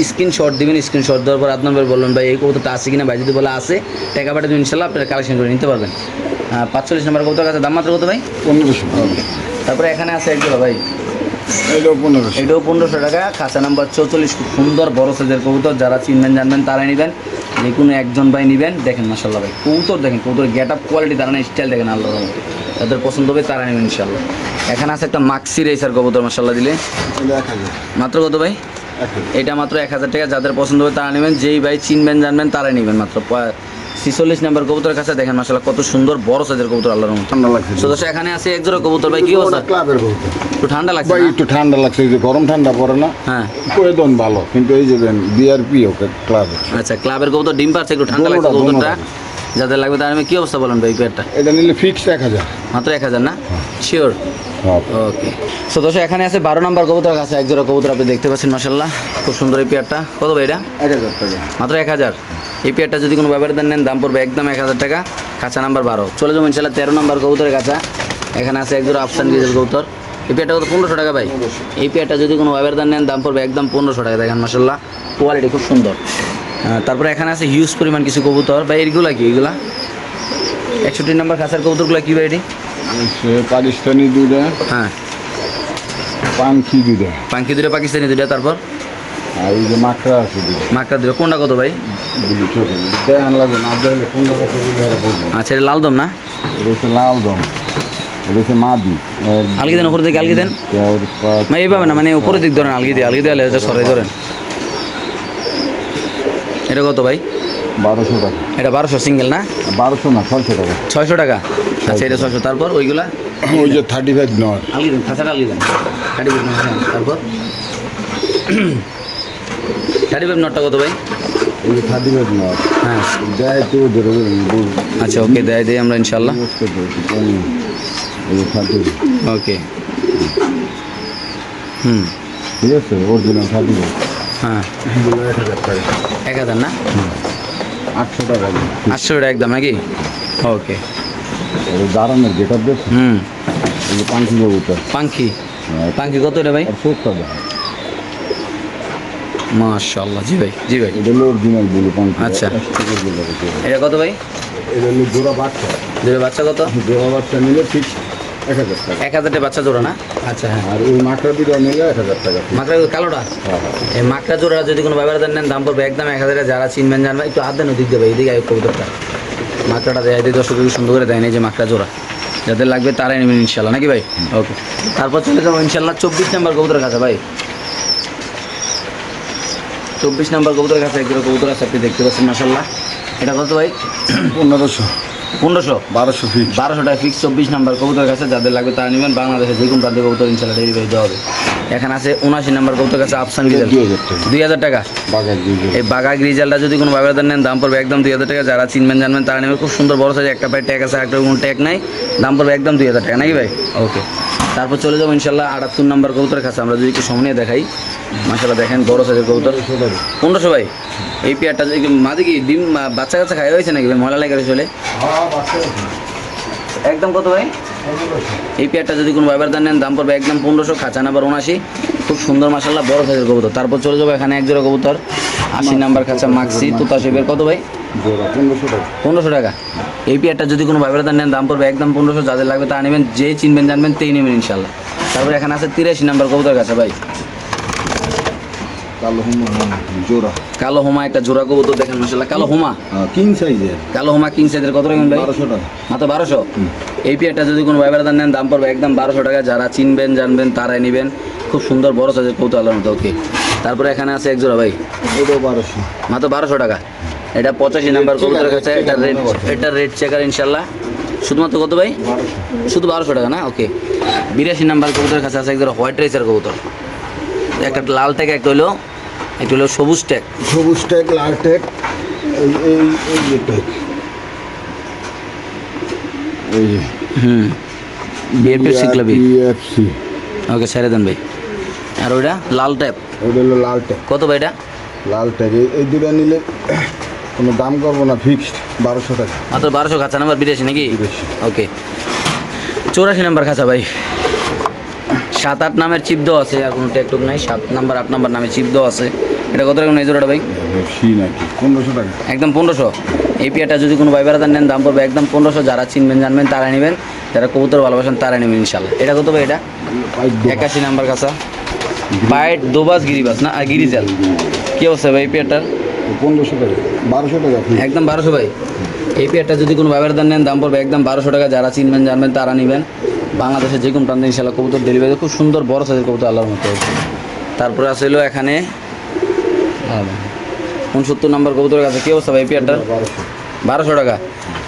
স্ক্রিনশট দিবেন স্ক্রিনশট দেওয়ার পর আপনার ভাই বলবেন ভাই এই কবুতরটা আছে কিনা? ভাই যদি বলে আছে টাকা পাঠাতে ইনশাল্লাহ আপনারা কালেকশন করে নিতে পারবেন। পাঁচচল্লিশ নম্বর কবুতর কাছে দাম মাত্র কত ভাই? পনেরোশো। তারপরে এখানে আছে একজোড়া ভাই। এটাও পনেরোশো। এটাও পনেরোশো টাকা। খাঁচা নাম্বার চৌচল্লিশ খুব সুন্দর বড় সাইজের কবুতর। যারা চিনবেন জানবেন তারাই নেবেন। যে কোনো একজন ভাই নেবেন। দেখেন মাসাল্লাহ ভাই কবুতর দেখেন কবুতর গেট আপ কোয়ালিটি তারা স্টাইল দেখেন আল্লাহ রহমতে। যাদের পছন্দ হবে তারা নেবেন ইনশাল্লাহ এখানে আছে একটা মাক্সি রেসার কবুতর মাসাল্লাহ দিলে। মাত্র কত ভাই? এটা মাত্র এক হাজার টাকা যাদের পছন্দ হবে তারা নেবেন। যেই ভাই চিনবেন জানবেন তারাই নেবেন মাত্র। ছিচল্লিশ নাম্বার কবুতরের কাছে দেখেন মাসাল্লাহ কত সুন্দর বড় সাইজের কবুতর আল্লাহ রহমতে। ঠান্ডা লাগছে সদস্য এখানে আছে এক জোড়া কবুতর ভাই কি অবস্থা? ক্লাবের বহুত একটু ঠান্ডা লাগছে ভাই একটু ঠান্ডা লাগছে যে গরম ঠান্ডা পড়ে না। হ্যাঁ। প্রয়োজন ভালো কিন্তু এই যে বিআরপি ওকে ক্লাবের। আচ্ছা ক্লাবের কবুতর ডিম পাচ্ছে একটু ঠান্ডা লাগছে কবুতরটা। যাদের লাগবে তার আমি কি অবস্থা বলেন ভাই পেয়ারটা? এটা নিলে ফিক্সড এক হাজার। মাত্র এক হাজার না? শিওর ওকে সো দর্শক এখানে আছে বারো নম্বর কবুতর কাছে এক জোড়া কবুতর আপনি দেখতে পাচ্ছেন মাসাল্লাহ খুব সুন্দর এই পেয়ারটা। কত ভাই এটা? এক হাজার টাকা। মাত্র এক হাজার। এই পেয়ারটা যদি কোনো ব্যাপারে দেন নেন দাম পড়বে একদম এক হাজার টাকা। কাঁচা নাম্বার বারো। চলে যাব ইনশাল্লাহ তেরো নম্বর কবুতরের কাছা। এখানে আছে এক জোড়া আফসান গিজের কবুতর। এই পেয়ারটা কত? পনেরোশো টাকা ভাই। এই পেয়ারটা যদি কোনো ব্যাপারে দেন নেন দাম পড়বে একদম পনেরোশো টাকা। দেখেন মাসাল্লাহ কোয়ালিটি খুব সুন্দর। তারপরে এখানে আছে হিউজ পরিমাণ কিছু কবুতর। ভাই এইগুলা কি? এগুলা? একষট্টি নাম্বার খাঁচার কবুতরগুলো কি ভাই পাকিস্তানি দুইটা হ্যাঁ। পাঙ্কি দুটো পাকিস্তানি দুটো তারপর? আর এই যে মাকড়া আছে মাকড়া দুটো কোনটা কত ভাই? আচ্ছা এটা লাল দম না? লাল দম। মাদি। আলগি দেন উপরে দিকে আলগি দেন। মানে এইভাবে না মানে উপরের দিক ধরেন আলগি দিয়ে আলগি দিয়ে সরাই ধরেন। এটা কত ভাই? বারোশো টাকা। এটা বারোশো সিঙ্গেল না? বারোশো না ছয়শো টাকা। ছয়শো টাকা? আচ্ছা এটা ছয়শো। তারপর ওইগুলা? ওই যে থার্টি ফাইভ নট আলগি দেন খাঁচাটা আলগি দেন থার্টি ফাইভ নট তারপর? থার্টি ফাইভ নটটা কত ভাই? থার্টি ফাইভ নট হ্যাঁ। দেয় তো আচ্ছা ওকে দেয় দিই আমরা ইনশাল্লাহ ওকে। হুম। ঠিক আছে অরিজিনাল থার্টি ফাইভ হ্যাঁ। এক হাজার না? আটশো টাকা আটশো টাকা একদম নাকি? ওকে। দাঁড়ানোর যেটা বেশ হুম। এই যে পাঁচশো কবুতর। পাঙ্কি? পাঙ্কি কত এটা ভাই? সত্তর টাকা। মাশাল্লাহ জি ভাই জি ভাই। এটা হলো অরিজিনাল বলে আচ্ছা। এটা এটা কত ভাই? হলো জোড়া বাচ্চা। দুটো বাচ্চা কত? জোড়া বাচ্চা নিলে ঠিক এক হাজারটা বাচ্চা জোড়া না? আচ্ছা হ্যাঁ আর ওই মাকড়া দুটো নিলে এক হাজার টাকা মাকড়া কালোটা? হ্যাঁ, হ্যাঁ। এই মাকড়া জোড়া যদি কোনো দেন নেন দাম পড়বে একদম এক হাজারে। যারা চিনবেন জানবেন একটু হাত দেন ওদিক দেবে এইদিকে কবুতরটা। মাকড়াটা দেয় দর্শক সুন্দর করে দেয় না যে মাকড়া জোড়া। যাদের লাগবে তারাই নেবেন ইনশাল্লাহ নাকি ভাই? ওকে। তারপর চলে যাব ইনশাল্লাহ চব্বিশ নাম্বার কবুতরের কাছে ভাই। চব্বিশ নাম্বার কবুতরের কাছে একজন কবুতর আছে আপনি দেখতে পাচ্ছেন মাসাল্লাহ এটা কত ভাই? পনেরোশো। পনেরোশো? বারোশো ফিট বারোশো টাকা ফিক্স চব্বিশ নাম্বার কবুতর কাছে যাদের লাগবে তারা নেবেন। বাংলাদেশে যে কোনো প্রান্তে কবুতর ইনশাল্লাহ ডেলিভারি দেওয়া হবে। এখানে আছে উনাশি নাম্বার কবুতর কাছে আফসান গিজাল দুই হাজার টাকা। এই বাঘা গ্রিজালটা যদি কোনো ব্যবহার নেন দাম পড়বে একদম দুই হাজার টাকা। যারা চিনবেন জানবেন তারা নেবে। খুব সুন্দর বড় সাইজ একটা পায়ে ট্যাগ আছে একটা কোনো ট্যাগ নাই। দাম পড়বে একদম দুই হাজার টাকা। নাকি ভাই? ওকে তারপর চলে যাব ইনশাল্লাহ আটাত্তর নাম্বার কবুতরের কাছে। আমরা যদি একটু সামনে দেখাই। মাসাল্লাহ দেখেন বড় সাইজের কবুতর। পনেরোশো ভাই? এই পেয়ারটা যদি মাঝে কি ডিম বাচ্চা কাচ্চা খাই হয়েছে নাকি? ভাই ময়লা লেগে চলে একদম কত ভাই? এই পেয়ারটা যদি কোনো ব্যবহার নেন দাম পড়বে একদম পনেরোশো খাঁচা নাম্বার উনাশি খুব সুন্দর মাসাল্লাহ বড় সাইজের কবুতর। তারপর চলে যাব এখানে এক জোড়া কবুতর। আশি নাম্বার খাঁচা মাক্সি তুতা শেপের কত ভাই? পনেরোশো টাকা। এই পেয়ারটা যদি কোনো ব্যবহার নেন দাম পড়বে একদম পনেরোশো। যাদের লাগবে তা নেবেন যে চিনবেন জানবেন তেই নেবেন ইনশাল্লাহ তারপর এখানে আছে তিরাশি নাম্বার কবুতর কাছে ভাই। কালো হুমা জোড়া। কালো হোমা একটা জোড়া কবুতর দেখেন মাসাল্লাহ কালো হোমা। কিং সাইজের কালো হোমা কিং সাইজের কত রাখবেন ভাই? বারোশো টাকা। মাত্র বারোশো? এই পেয়ারটা যদি কোনো ব্যবহার নেন দাম পড়বে একদম বারোশো টাকা। যারা চিনবেন জানবেন তারাই নেবেন। খুব সুন্দর বড় সাইজের কৌতূহলের মতো ওকে। তারপরে এখানে আছে এক জোড়া ভাই। এটাও বারোশো। মাত্র বারোশো টাকা। এটা পঁচাশি নাম্বার কবুতরের কাছে এটা রেড এটা রেড চেকার ইনশাল্লাহ শুধুমাত্র কত ভাই? শুধু বারোশো টাকা না? ওকে। বিরাশি নাম্বার কবুতরের কাছে আছে এক একজন হোয়াইট রাইসের কবুতর। একটা লাল ট্যাগ একটা হলো একটা হলো সবুজ ট্যাগ। সবুজ ট্যাগ লাল ট্যাগ এই এই এই যে ট্যাগ। এই যে। হুম। বিএফপি শিখলাবি বিএফসি ওকে ছেড়ে দেন ভাই। আর ওইটা লাল ট্যাপ ওইটা হলো লাল ট্যাগ। কত ভাই এটা? লাল ট্যাগ। এই- দুটো নিলে কোনো দাম করব না ফিক্সড বারোশো টাকা। মাত্র বারোশো খাঁচা নাম্বার বিদেশি নাকি। ওকে। চৌরাশি নাম্বার খাঁচা ভাই। সাত আট নামের চিপ দেওয়া আছে আর কোনো টেকটুক নাই সাত নাম্বার আট নাম্বার নামে চিপ দেওয়া আছে। এটা কত রকম এই জোড়াটা ভাই? পনেরোশো টাকা। একদম পনেরোশো। এই পেয়ারটা যদি কোনো ভাই বেড়াদার নেন দাম পড়বে একদম পনেরোশো। যারা চিনবেন জানবেন তারা নেবেন। যারা কবুতর ভালোবাসেন তারা নেবেন ইনশাল্লাহ। এটা কত ভাই এটা। একাশি নাম্বার কাছা বাইট দোবাস গিরিবাস না? আর গিরিজাল। কি অবস্থা ভাই এই পেয়ারটার পনেরোশো টাকা। বারোশো টাকা। একদম বারোশো ভাই। এই পেয়ারটা যদি কোনো ব্যবহার দান নেন দাম পড়বে একদম বারোশো টাকা। যারা চিনবেন জানবেন তারা নেবেন। বাংলাদেশের যে কোনো প্রান্তে ইনশাল্লাহ কবুতর ডেলিভারি খুব সুন্দর বড় সাইজের কবুতর আল্লাহর মতো তারপরে আসলো এখানে উনসত্তর নম্বর কবুতরের কাছে কী অবস্থা ভাই এই পেয়ারটার? বারোশো বারোশো টাকা।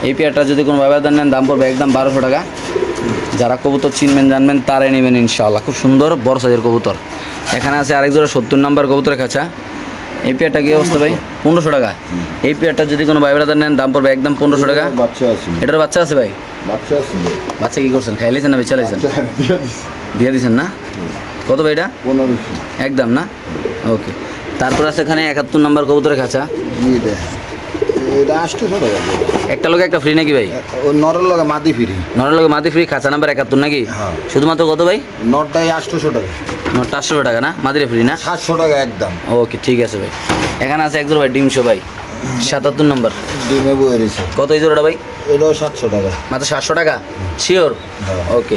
এই পেয়ারটা যদি কোনো ব্যবহার নেন দাম পড়বে একদম বারোশো টাকা। যারা কবুতর চিনবেন জানবেন তারাই নেবেন ইনশাআল্লাহ। খুব সুন্দর বড় সাইজের কবুতর। এখানে আছে আরেক জোড়া সত্তর নম্বর কবুতরের কাছা এই পেয়ারটা কি অবস্থা ভাই? পনেরোশো টাকা। এই পেয়ারটা যদি কোনো ভাই ব্রাদার নেন দাম পড়বে একদম পনেরোশো টাকা। বাচ্চা আছে। এটার বাচ্চা আছে ভাই? বাচ্চা কি করছেন? খাইলেছেন না বেচা লাইছেন দিয়ে। দিয়েছেন না? কত ভাই এটা? একদম না? ওকে। তারপর আছে এখানে একাত্তর নম্বর কবুতরের টাকা একটা লোক একটা ফ্রি নাকি ভাই? ও নরের লগে মাদি ফিরি নরের লোক মাতি ফ্রি খাঁচা নাম্বার একাত্তর নাকি? হ্যাঁ। শুধুমাত্র কত ভাই? নটটাই আটশোশো টাকা। নটা আটশো টাকা না? মাদিরে ফ্রি না? সাতশো টাকা একদম। ওকে ঠিক আছে ভাই। এখানে আছে একজন ভাই ডিমশো ভাই। সাতাত্তর নম্বর। ডিমে বয়ে কত এই জোড়াটা ভাই? এটাও সাতশো টাকা। মাত্র সাতশো টাকা? শিওর হ্যাঁ। ওকে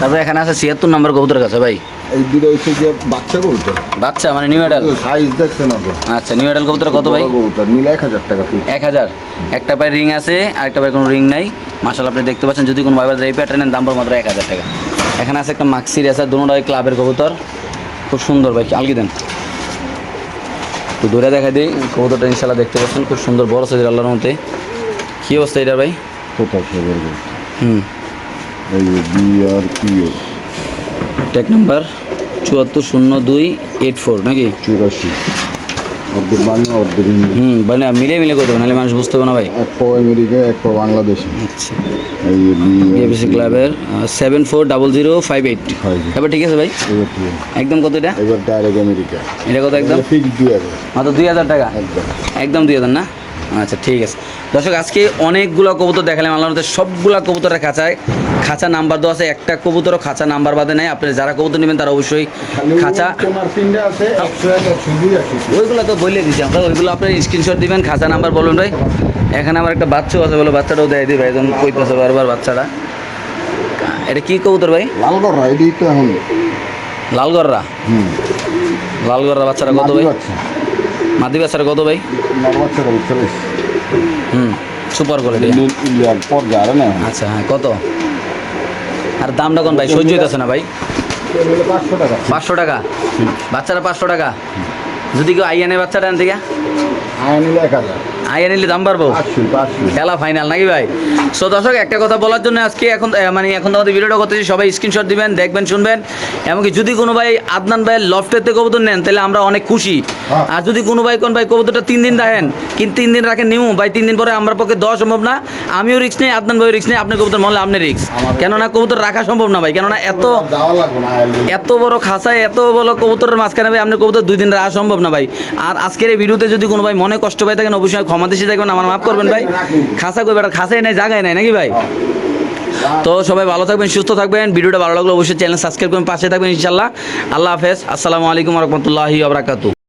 তারপরে এখানে আছে ছিয়াত্তর নম্বর কবুতরের কাছে ভাই। এই দুটো হচ্ছে যে বাচ্চা কবুতর। বাচ্চা মানে নিউ এডাল সাইজ দেখছে না আচ্ছা নিউ এডাল কবুতর কত ভাই? কবুতর নিলে এক হাজার টাকা ফি এক হাজার। একটা পায়ে রিং আছে আর একটা পায়ে কোনো রিং নাই। মাসাল আপনি দেখতে পাচ্ছেন যদি কোনো ভাইবার এই প্যাটার্নের দাম পড়ে মাত্র এক হাজার টাকা। এখানে আছে একটা মাক্সির আছে দুটাই ক্লাবের কবুতর। খুব সুন্দর ভাই আলগি দেন। তো দূরে দেখা দিই কবুতরটা ইনশাল্লাহ দেখতে পাচ্ছেন খুব সুন্দর বড় সাইজের আল্লাহর মধ্যে কী অবস্থা এটা ভাই? কোথাও সে হুম। এই B R P O tag number চুয়াত্তর শূন্য দুই এইট ফোর নাকি? চুরাশি। অর্ধেক বাংলা অর্ধেক হুম মানে মিলে মিলে করতে হবে নাহলে মানুষ বুঝতে হবে না ভাই। এক পো আমেরিকা এক পো বাংলাদেশে। আচ্ছা। এই বিএবিসি ক্লাবের seven four double zero five eight. এবার ঠিক আছে ভাই। একদম কত এটা? এবার ডাইরেক্ট আমেরিকা এটা কত একদম? ফিক্স দিয়ে হবে মাত্র দুই হাজার টাকা? একদম। একদম দুই হাজার না? আচ্ছা ঠিক আছে। দর্শক আজকে অনেকগুলো কবুতর দেখালাম আল্লাহর মধ্যে সবগুলা কবুতরের খাঁচায় খাঁচা নাম্বার দেওয়া আছে একটা কবুতরও খাঁচা নাম্বার বাদে নেই। আপনি যারা কবুতর নেবেন তারা অবশ্যই খাঁচা ওইগুলো তো বলে দিচ্ছি আমরা ওইগুলো আপনি স্ক্রিনশট দিবেন খাঁচা নাম্বার বলুন ভাই। এখানে আমার একটা বাচ্চাও আছে বলে বাচ্চাটাও দেয় দিই ভাই একদম কইতেছে বারবার বাচ্চাটা। এটা কি কবুতর ভাই? লাল করা এটি তো এখন। লালগররা বাচ্চারা কত ভাই? মাদি বাচ্চারা কত ভাই? হুম সুপার কোয়ালিটি আচ্ছা হ্যাঁ কত? আর দামটা কোন ভাই? সহ্য হইতেছে না ভাই? পাঁচশো টাকা। বাচ্চারা পাঁচশো টাকা। যদি কেউ আইয়া নেয় বাচ্চাটা আনতে থেকে? আয় নিলে এক হাজার। আইয়া নিলে দাম পারব খেলা ফাইনাল নাকি ভাই? সো দর্শক একটা কথা বলার জন্য আজকে এখন মানে এখন তোমাদের ভিডিওটা করতেছি সবাই স্ক্রিনশট দিবেন দেখবেন শুনবেন। এমনকি যদি কোনো ভাই আদনান ভাইয়ের লফটের থেকে কবুতর নেন তাহলে আমরা অনেক খুশি। হ্যাঁ। আর যদি কোনো ভাই কোন ভাই কবুতরটা তিন দিন রাখেন কিন্তু তিন দিন রাখেন নিউ ভাই তিন দিন পরে আমার পক্ষে দেওয়া সম্ভব না। আমিও রিক্স নেই আদনান ভাই রিক্স নেই আপনি কবুতর মহলে আপনি রিক্স কেননা কবুতর রাখা সম্ভব না ভাই কেননা এত। এত বড় খাঁচায় এত বড় কবুতরের মাঝখানে ভাই আপনার কবুতর দুই দিন রাখা সম্ভব না ভাই। আর আজকের এই ভিডিওতে যদি কোনো ভাই মনে কষ্ট পাই থাকেন অবশ্যই ক্ষমা দেশে থাকবেন আমার মাফ করবেন ভাই। খাসা করবে একটা খাসাই নাই জায়গায় নাই নাকি ভাই? তো সবাই ভালো থাকবেন, সুস্থ থাকবেন। ভিডিওটা ভালো লাগলে অবশ্যই চ্যানেল সাবস্ক্রাইব করবেন, পাশে থাকবেন ইনশাল্লাহ। আল্লাহ হাফেজ। আসসালামু আলাইকুম রহমতুল্লাহি আবরাকাতু